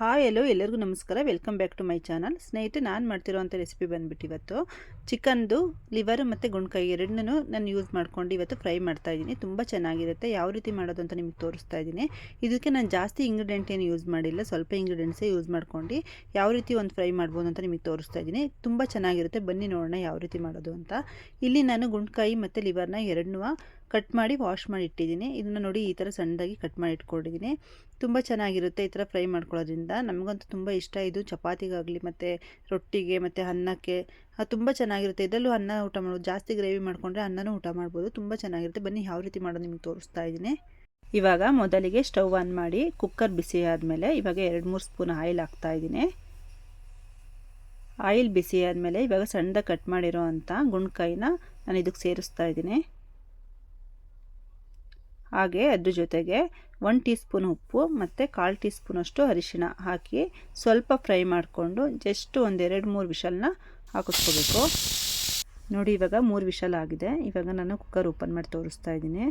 Hi ಎಲ್ಲೋ ಎಲ್ಲರಿಗೂ ನಮಸ್ಕಾರ. Welcome back to my channel ಸ್ನೇಹಿತರೆ, ನಾನು ಮಾಡ್ತಿರೋವಂಥ ರೆಸಿಪಿ ಬಂದುಬಿಟ್ಟು ಇವತ್ತು ಚಿಕನ್ದು ಲಿವರ್ ಮತ್ತು ಗುಂಡ್ಕಾಯಿ ಎರಡನ್ನೂ ನಾನು ಯೂಸ್ ಮಾಡ್ಕೊಂಡು ಇವತ್ತು ಫ್ರೈ ಮಾಡ್ತಾ ಇದ್ದೀನಿ. ತುಂಬ ಚೆನ್ನಾಗಿರುತ್ತೆ. ಯಾವ ರೀತಿ ಮಾಡೋದು ಅಂತ ನಿಮಗೆ ತೋರಿಸ್ತಾ ಇದ್ದೀನಿ. ಇದಕ್ಕೆ ನಾನು ಜಾಸ್ತಿ ಇಂಗ್ರೀಡಿಯೆಂಟ್ ಏನು ಯೂಸ್ ಮಾಡಿಲ್ಲ. ಸ್ವಲ್ಪ ಇಂಗ್ರೀಡಿಯೆಂಟ್ಸೇ ಯೂಸ್ ಮಾಡ್ಕೊಂಡು ಯಾವ ರೀತಿ ಒಂದು ಫ್ರೈ ಮಾಡ್ಬೋದು ಅಂತ ನಿಮಗೆ ತೋರಿಸ್ತಾ ಇದ್ದೀನಿ. ತುಂಬ ಚೆನ್ನಾಗಿರುತ್ತೆ. ಬನ್ನಿ ನೋಡೋಣ ಯಾವ ರೀತಿ ಮಾಡೋದು ಅಂತ. ಇಲ್ಲಿ ನಾನು ಗುಂಡ್ಕಾಯಿ ಮತ್ತು ಲಿವರ್ನ ಎರಡನ್ನೂ ಕಟ್ ಮಾಡಿ ವಾಶ್ ಮಾಡಿ ಇಟ್ಟಿದ್ದೀನಿ. ಇದನ್ನು ನೋಡಿ ಈ ಥರ ಸಣ್ಣದಾಗಿ ಕಟ್ ಮಾಡಿ ಇಟ್ಕೊಂಡಿದ್ದೀನಿ. ತುಂಬ ಚೆನ್ನಾಗಿರುತ್ತೆ ಈ ಥರ ಫ್ರೈ ಮಾಡ್ಕೊಳ್ಳೋದ್ರಿಂದ. ನಮಗಂತೂ ತುಂಬ ಇಷ್ಟ ಇದು ಚಪಾತಿಗಾಗಲಿ ಮತ್ತು ರೊಟ್ಟಿಗೆ ಮತ್ತು ಅನ್ನಕ್ಕೆ. ತುಂಬ ಚೆನ್ನಾಗಿರುತ್ತೆ. ಇದರಲ್ಲೂ ಅನ್ನ ಊಟ ಮಾಡೋದು ಜಾಸ್ತಿ ಗ್ರೇವಿ ಮಾಡಿಕೊಂಡ್ರೆ ಅನ್ನನೂ ಊಟ ಮಾಡ್ಬೋದು. ತುಂಬ ಚೆನ್ನಾಗಿರುತ್ತೆ. ಬನ್ನಿ ಯಾವ ರೀತಿ ಮಾಡೋದು ನಿಮಗೆ ತೋರಿಸ್ತಾ ಇದ್ದೀನಿ. ಇವಾಗ ಮೊದಲಿಗೆ ಸ್ಟವ್ ಆನ್ ಮಾಡಿ ಕುಕ್ಕರ್ ಬಿಸಿ ಆದಮೇಲೆ ಇವಾಗ ಎರಡು ಮೂರು ಸ್ಪೂನ್ ಆಯಿಲ್ ಹಾಕ್ತಾ ಇದ್ದೀನಿ. ಆಯಿಲ್ ಬಿಸಿ ಆದಮೇಲೆ ಇವಾಗ ಸಣ್ಣದಾಗಿ ಕಟ್ ಮಾಡಿರೋ ಅಂಥ ಗುಂಡ್ಕಾಯಿನ ನಾನು ಇದಕ್ಕೆ ಸೇರಿಸ್ತಾ ಇದ್ದೀನಿ. ಹಾಗೆ ಅದ್ರ ಜೊತೆಗೆ ಒನ್ ಟೀ ಸ್ಪೂನ್ ಉಪ್ಪು ಮತ್ತು ಕಾಲು ಟೀ ಸ್ಪೂನಷ್ಟು ಅರಿಶಿಣ ಹಾಕಿ ಸ್ವಲ್ಪ ಫ್ರೈ ಮಾಡಿಕೊಂಡು ಜಸ್ಟ್ ಒಂದೆರಡು ಮೂರು ವಿಷಲ್ನ ಹಾಕಿಸ್ಕೋಬೇಕು. ನೋಡಿ ಇವಾಗ ಮೂರು ವಿಷಲ್ ಆಗಿದೆ. ಇವಾಗ ನಾನು ಕುಕ್ಕರ್ ಓಪನ್ ಮಾಡಿ ತೋರಿಸ್ತಾ ಇದ್ದೀನಿ.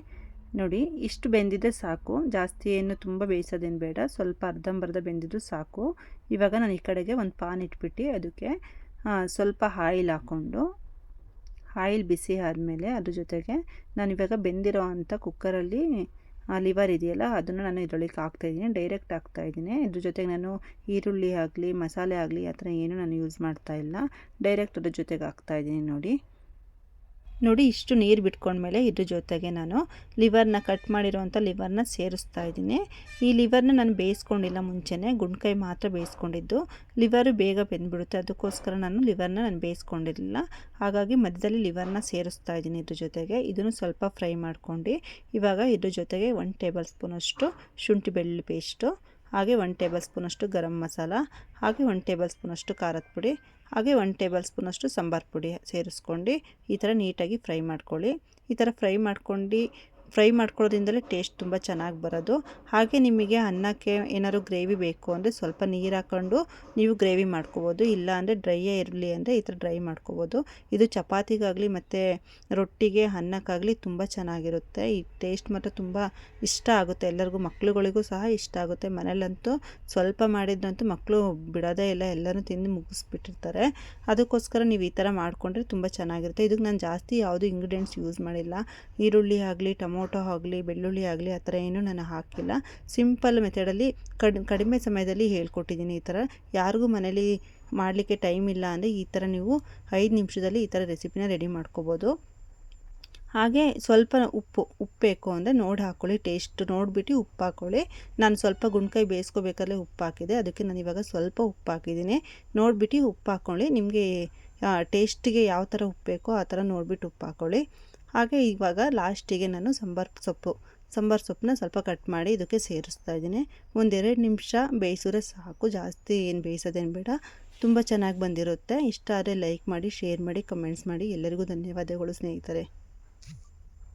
ನೋಡಿ, ಇಷ್ಟು ಬೆಂದಿದ್ದರೆ ಸಾಕು. ಜಾಸ್ತಿ ಏನು ತುಂಬ ಬೇಯಿಸೋದೇನು ಬೇಡ. ಸ್ವಲ್ಪ ಅರ್ಧಂಬರ್ಧ ಬೆಂದಿದ್ದು ಸಾಕು. ಇವಾಗ ನಾನು ಈ ಕಡೆಗೆ ಒಂದು ಪಾನ್ ಇಟ್ಬಿಟ್ಟು ಅದಕ್ಕೆ ಸ್ವಲ್ಪ ಆಯಿಲ್ ಹಾಕ್ಕೊಂಡು ಆಯಿಲ್ ಬಿಸಿ ಆದಮೇಲೆ ಅದ್ರ ಜೊತೆಗೆ ನಾನು ಇವಾಗ ಬೆಂದಿರೋ ಅಂಥ ಕುಕ್ಕರಲ್ಲಿ, ಆ, ಲಿವರ್ ಇದೆಯಲ್ಲ, ಅದನ್ನು ನಾನು ಇದರೊಳಗೆ ಹಾಕ್ತಾಯಿದ್ದೀನಿ ಡೈರೆಕ್ಟ್ ಹಾಕ್ತಾಯಿದ್ದೀನಿ ಇದ್ರ ಜೊತೆಗೆ ನಾನು ಈರುಳ್ಳಿ ಆಗಲಿ, ಮಸಾಲೆ ಆಗಲಿ, ಆ ಥರ ಏನೂ ನಾನು ಯೂಸ್ ಮಾಡ್ತಾ ಇಲ್ಲ. ಡೈರೆಕ್ಟ್ ಅದ್ರ ಜೊತೆಗೆ ಹಾಕ್ತಾಯಿದ್ದೀನಿ ನೋಡಿ. ನೋಡಿ ಇಷ್ಟು ನೀರು ಬಿಟ್ಕೊಂಡ್ಮೇಲೆ ಇದ್ರ ಜೊತೆಗೆ ನಾನು ಲಿವರ್ನ ಕಟ್ ಮಾಡಿರೋವಂಥ ಲಿವರ್ನ ಸೇರಿಸ್ತಾ ಇದ್ದೀನಿ. ಈ ಲಿವರ್ನ ನಾನು ಬೇಯಿಸ್ಕೊಂಡಿಲ್ಲ ಮುಂಚೆನೇ ಗುಂಡ್ಕಾಯಿ ಮಾತ್ರ ಬೇಯಿಸ್ಕೊಂಡಿದ್ದು. ಲಿವರು ಬೇಗ ಬೆಂದ್ಬಿಡುತ್ತೆ, ಅದಕ್ಕೋಸ್ಕರ ನಾನು ಲಿವರ್ನ ನಾನು ಬೇಯಿಸ್ಕೊಂಡಿರಲಿಲ್ಲ. ಹಾಗಾಗಿ ಮಧ್ಯದಲ್ಲಿ ಲಿವರ್ನ ಸೇರಿಸ್ತಾ ಇದ್ದೀನಿ ಇದ್ರ ಜೊತೆಗೆ. ಇದನ್ನು ಸ್ವಲ್ಪ ಫ್ರೈ ಮಾಡ್ಕೊಂಡು ಇವಾಗ ಇದ್ರ ಜೊತೆಗೆ ಒನ್ ಟೇಬಲ್ ಸ್ಪೂನಷ್ಟು ಶುಂಠಿ ಬೆಳ್ಳುಳ್ಳಿ ಪೇಸ್ಟು ಹಾಗೆ ಒನ್ ಟೇಬಲ್ ಸ್ಪೂನಷ್ಟು ಗರಂ ಮಸಾಲ, ಹಾಗೆ ಒನ್ ಟೇಬಲ್ ಸ್ಪೂನಷ್ಟು ಖಾರದ ಪುಡಿ, ಹಾಗೆ ಒನ್ ಟೇಬಲ್ ಸ್ಪೂನಷ್ಟು ಸಾಂಬಾರು ಪುಡಿ ಸೇರಿಸ್ಕೊಂಡು ಈ ಥರ ನೀಟಾಗಿ ಫ್ರೈ ಮಾಡ್ಕೊಳ್ಳಿ. ಈ ಥರ ಫ್ರೈ ಮಾಡ್ಕೊಂಡು ಫ್ರೈ ಮಾಡ್ಕೊಳ್ಳೋದ್ರಿಂದಲೇ ಟೇಸ್ಟ್ ತುಂಬ ಚೆನ್ನಾಗಿ ಬರೋದು. ಹಾಗೆ ನಿಮಗೆ ಅನ್ನಕ್ಕೆ ಏನಾದ್ರು ಗ್ರೇವಿ ಬೇಕು ಅಂದರೆ ಸ್ವಲ್ಪ ನೀರು ಹಾಕ್ಕೊಂಡು ನೀವು ಗ್ರೇವಿ ಮಾಡ್ಕೋಬೋದು. ಇಲ್ಲ ಅಂದರೆ ಡ್ರೈಯೇ ಇರಲಿ ಅಂದರೆ ಈ ಥರ ಡ್ರೈ ಮಾಡ್ಕೋಬೋದು. ಇದು ಚಪಾತಿಗಾಗಲಿ ಮತ್ತು ರೊಟ್ಟಿಗೆ ಅನ್ನಕ್ಕಾಗಲಿ ತುಂಬ ಚೆನ್ನಾಗಿರುತ್ತೆ. ಈ ಟೇಸ್ಟ್ ಮಾತ್ರ ತುಂಬ ಇಷ್ಟ ಆಗುತ್ತೆ. ಎಲ್ಲರಿಗೂ, ಮಕ್ಳುಗಳಿಗೂ ಸಹ ಇಷ್ಟ ಆಗುತ್ತೆ. ಮನೇಲಂತೂ ಸ್ವಲ್ಪ ಮಾಡಿದ್ರಂತೂ ಮಕ್ಕಳು ಬಿಡೋದೇ ಇಲ್ಲ. ಎಲ್ಲರೂ ತಿಂದು ಮುಗಿಸ್ಬಿಟ್ಟಿರ್ತಾರೆ. ಅದಕ್ಕೋಸ್ಕರ ನೀವು ಈ ಥರ ಮಾಡಿಕೊಂಡ್ರೆ ತುಂಬ ಚೆನ್ನಾಗಿರುತ್ತೆ. ಇದಕ್ಕೆ ನಾನು ಜಾಸ್ತಿ ಯಾವುದು ಇಂಗ್ರೀಡಿಯೆಂಟ್ಸ್ ಯೂಸ್ ಮಾಡಿಲ್ಲ. ಈರುಳ್ಳಿ ಆಗಲಿ, ಟೊಮೊ ಟೊಮೊಟೊ ಆಗಲಿ, ಬೆಳ್ಳುಳ್ಳಿ ಆಗಲಿ, ಆ ಥರ ಏನೂ ನಾನು ಹಾಕಿಲ್ಲ. ಸಿಂಪಲ್ ಮೆಥಡಲ್ಲಿ ಕಡ್, ಕಡಿಮೆ ಸಮಯದಲ್ಲಿ ಹೇಳ್ಕೊಟ್ಟಿದ್ದೀನಿ ಈ ಥರ. ಯಾರಿಗೂ ಮನೇಲಿ ಮಾಡಲಿಕ್ಕೆ ಟೈಮ್ ಇಲ್ಲ ಅಂದರೆ ಈ ಥರ ನೀವು ಐದು ನಿಮಿಷದಲ್ಲಿ ಈ ಥರ ರೆಸಿಪಿನ ರೆಡಿ ಮಾಡ್ಕೋಬೋದು. ಹಾಗೆ ಸ್ವಲ್ಪ ಉಪ್ಪು ಉಪ್ಪು ಬೇಕು ಅಂದರೆ ನೋಡಿ ಹಾಕ್ಕೊಳ್ಳಿ ಟೇಸ್ಟ್ ನೋಡಿಬಿಟ್ಟು ಉಪ್ಪು ಹಾಕ್ಕೊಳ್ಳಿ ನಾನು ಸ್ವಲ್ಪ ಗುಂಡ್ಕಾಯಿ ಬೇಯಿಸ್ಕೋಬೇಕಾದ್ರೆ ಉಪ್ಪು ಹಾಕಿದೆ. ಅದಕ್ಕೆ ನಾನು ಇವಾಗ ಸ್ವಲ್ಪ ಉಪ್ಪು ಹಾಕಿದ್ದೀನಿ. ನೋಡಿಬಿಟ್ಟು ಉಪ್ಪು ಹಾಕ್ಕೊಳ್ಳಿ ನಿಮಗೆ ಟೇಸ್ಟಿಗೆ ಯಾವ ಥರ ಉಪ್ಪು ಬೇಕೋ ಆ ಥರ ನೋಡಿಬಿಟ್ಟು ಉಪ್ಪು ಹಾಕ್ಕೊಳ್ಳಿ ಹಾಗೆ ಇವಾಗ ಲಾಸ್ಟಿಗೆ ನಾನು ಸಾಂಬಾರ್ ಸೊಪ್ಪು, ಸಾಂಬಾರ್ ಸೊಪ್ಪನ್ನ ಸ್ವಲ್ಪ ಕಟ್ ಮಾಡಿ ಇದಕ್ಕೆ ಸೇರಿಸ್ತಾ ಇದ್ದೀನಿ. ಒಂದೆರಡು ನಿಮಿಷ ಬೇಯಿಸಿದ್ರೆ ಸಾಕು, ಜಾಸ್ತಿ ಏನು ಬೇಯಿಸೋದೇನು ಬೇಡ. ತುಂಬ ಚೆನ್ನಾಗಿ ಬಂದಿರುತ್ತೆ. ಇಷ್ಟ ಆದರೆ ಲೈಕ್ ಮಾಡಿ ಶೇರ್ ಮಾಡಿ ಕಮೆಂಟ್ಸ್ ಮಾಡಿ. ಎಲ್ಲರಿಗೂ ಧನ್ಯವಾದಗಳು ಸ್ನೇಹಿತರೆ.